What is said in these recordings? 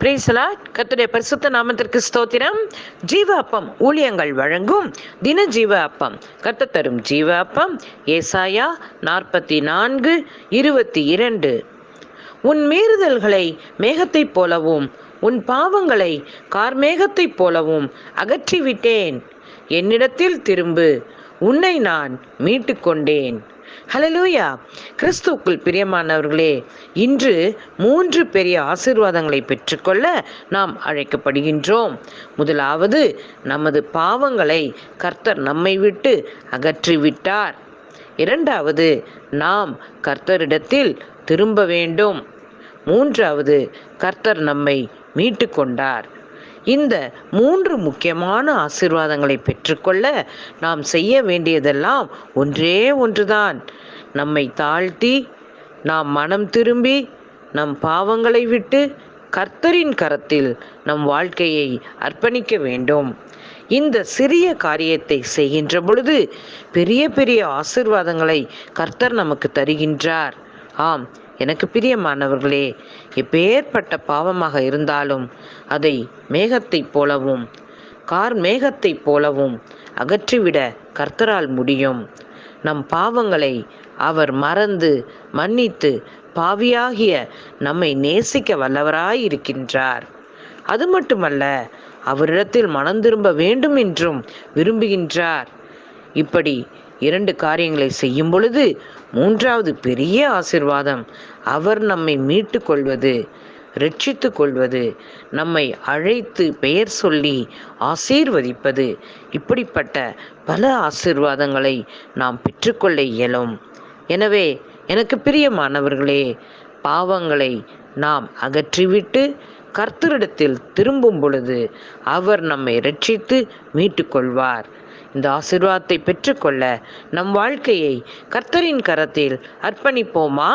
பிரேசலா கத்துடைய பரிசுத்த நாமத்திற்கு ஸ்தோத்திரம். ஜீவ அப்பம் ஊழியங்கள் வழங்கும் தின ஜீவ அப்பம் கத்த தரும் ஜீவ அப்பம் ஏசாயா நாற்பத்தி நான்கு இருபத்தி இரண்டு உன் மீறுதல்களை மேகத்தைப் போலவும் உன் பாவங்களை கார்மேகத்தைப் போலவும் அகற்றிவிட்டேன். என்னிடத்தில் திரும்பு உன்னை நான் மீட்டுக்கொண்டேன். ஹலலூயா கிறிஸ்துக்குள் பிரியமானவர்களே இன்று மூன்று பெரிய ஆசீர்வாதங்களை பெற்றுக்கொள்ள நாம் அழைக்கப்படுகின்றோம். முதலாவது நமது பாவங்களை கர்த்தர் நம்மை விட்டு அகற்றிவிட்டார். இரண்டாவது நாம் கர்த்தரிடத்தில் திரும்ப வேண்டும். மூன்றாவது கர்த்தர் நம்மை மீட்டு கொண்டார் இந்த மூன்று முக்கியமான ஆசிர்வாதங்களை பெற்றுக்கொள்ள நாம் செய்ய வேண்டியதெல்லாம் ஒன்றே ஒன்றுதான். நம்மை தாழ்த்தி நாம் மனம் திரும்பி நம் பாவங்களை விட்டு கர்த்தரின் கரத்தில் நம் வாழ்க்கையை அர்ப்பணிக்க வேண்டும். இந்த சிறிய காரியத்தை செய்கின்ற பொழுது பெரிய பெரிய ஆசிர்வாதங்களை கர்த்தர் நமக்கு தருகின்றார். ஆம் எனக்கு பிரியமானவர்களே எப்பேற்பட்ட பாவமாக இருந்தாலும் அதை மேகத்தைப் போலவும் கார் மேகத்தைப் போலவும் அகற்றிவிட கர்த்தரால் முடியும். நம் பாவங்களை அவர் மறந்து மன்னித்து பாவியாகிய நம்மை நேசிக்க வல்லவராயிருக்கின்றார். அது மட்டுமல்ல அவரிடத்தில் மனம் திரும்ப வேண்டும் என்றும் விரும்புகின்றார். இப்படி இரண்டு காரியங்களை செய்யும் பொழுது மூன்றாவது பெரிய ஆசிர்வாதம். அவர் நம்மை மீட்டு கொள்வது ரட்சித்து கொள்வது நம்மை அழைத்து பெயர் சொல்லி ஆசீர்வதிப்பது. இப்படிப்பட்ட பல ஆசீர்வாதங்களை நாம் பெற்றுக்கொள்ள இயலும். எனவே எனக்கு பிரியமானவர்களே பாவங்களை நாம் அகற்றிவிட்டு கர்த்தரிடத்தில் திரும்பும் பொழுது அவர் நம்மை ரட்சித்து மீட்டுக்கொள்வார் இந்த ஆசிர்வாதத்தை பெற்றுக்கொள்ள நம் வாழ்க்கையை கர்த்தரின் கரத்தில் அர்ப்பணிப்போமா?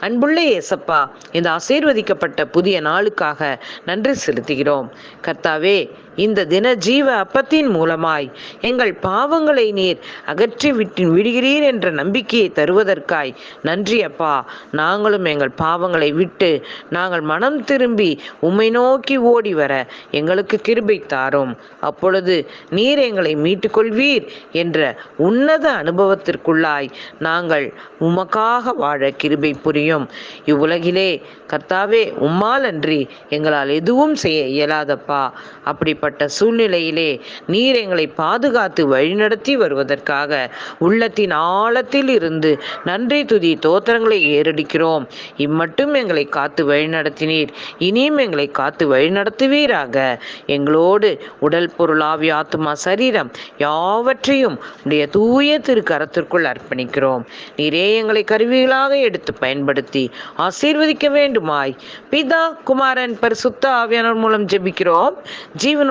அன்புள்ள ஏசப்பா இந்த ஆசீர்வதிக்கப்பட்ட புதிய நாளுக்காக நன்றி செலுத்துகிறோம். கர்த்தாவே இந்த தின ஜீவ அப்பத்தின் மூலமாய் எங்கள் பாவங்களை நீர் அகற்றி விட்டு விடுகிறீர் என்ற நம்பிக்கையை தருவதற்காய். நன்றி அப்பா. நாங்களும் எங்கள் பாவங்களை விட்டு நாங்கள் மனம் திரும்பி உம்மை நோக்கி ஓடி வர எங்களுக்கு கிருபை தாரும். அப்பொழுது நீர் எங்களை மீட்டுக்கொள்வீர் என்ற உன்னத அனுபவத்திற்குள்ளாய் நாங்கள் உமக்காக வாழ கிருபை புரியும். இவ்வுலகிலே கர்த்தாவே உம்மால் அன்றி எங்களால் எதுவும் செய்ய இயலாதப்பா. அப்படி இப்படிப்பட்ட சூழ்நிலையிலே நீர் எங்களை பாதுகாத்து வழிநடத்தி வருவதற்காக உள்ளத்தின் ஆழத்தில் இருந்து நன்றி துதி தோத்திரங்களை ஏறடிக்கிறோம். இம்மட்டும் எங்களை காத்து வழிநடத்தினீர். இனியும் எங்களை காத்து வழிநடத்துவீராக. எங்களோடு உடல் பொருளாவி ஆத்மா சரீரம் யாவற்றையும் உடைய தூய திருக்கரத்திற்குள் அர்ப்பணிக்கிறோம். நீரே எங்களை கருவிகளாக எடுத்து பயன்படுத்தி ஆசீர்வதிக்க வேண்டுமாய். பிதா குமாரன் பரிசுத்த ஆவியானவர் மூலம் ஜெபிக்கிறோம். ஜீவனுள்ள